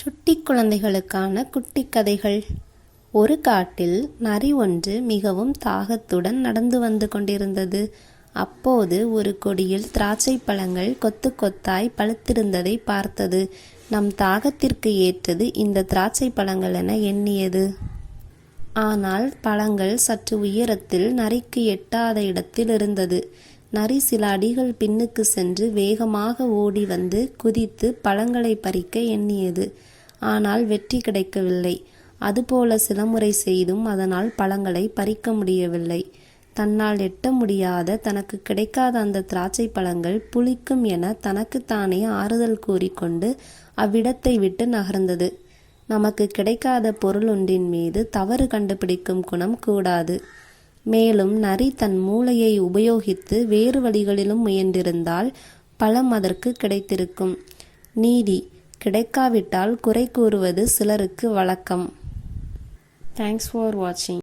சுட்டி குழந்தைகளுக்கான குட்டி கதைகள். ஒரு காட்டில் நரி ஒன்று மிகவும் தாகத்துடன் நடந்து வந்து கொண்டிருந்தது. அப்போது ஒரு கொடியில் திராட்சை பழங்கள் கொத்து கொத்தாய் பழுத்திருந்ததை பார்த்தது. நம் தாகத்திற்கு ஏற்றது இந்த திராட்சை பழங்கள் என எண்ணியது. ஆனால் பழங்கள் சற்று உயரத்தில் நரிக்கு எட்டாத இடத்தில் இருந்தது. நரி சில அடிகள் பின்னுக்கு சென்று வேகமாக ஓடி வந்து குதித்து பழங்களை பறிக்க எண்ணியது. ஆனால் வெற்றி கிடைக்கவில்லை. அதுபோல சில முறை செய்தும் அதனால் பழங்களை பறிக்க முடியவில்லை. தன்னால் எட்ட முடியாத தனக்கு கிடைக்காத அந்த திராட்சை பழங்கள் புளிக்கும் என தனக்குத்தானே ஆறுதல் கூறிக்கொண்டு அவ்விடத்தை விட்டு நகர்ந்தது. நமக்கு கிடைக்காத பொருள் ஒன்றின் மீது தவறு கண்டுபிடிக்கும் குணம் கூடாது. மேலும் நரி தன் மூளையை உபயோகித்து வேறு வழிகளிலும் முயன்றிருந்தால் பலம் அதற்கு கிடைத்திருக்கும். நீதி கிடைக்காவிட்டால் குறை கூறுவது சிலருக்கு வழக்கம். தேங்க்ஸ் ஃபார் வாட்சிங்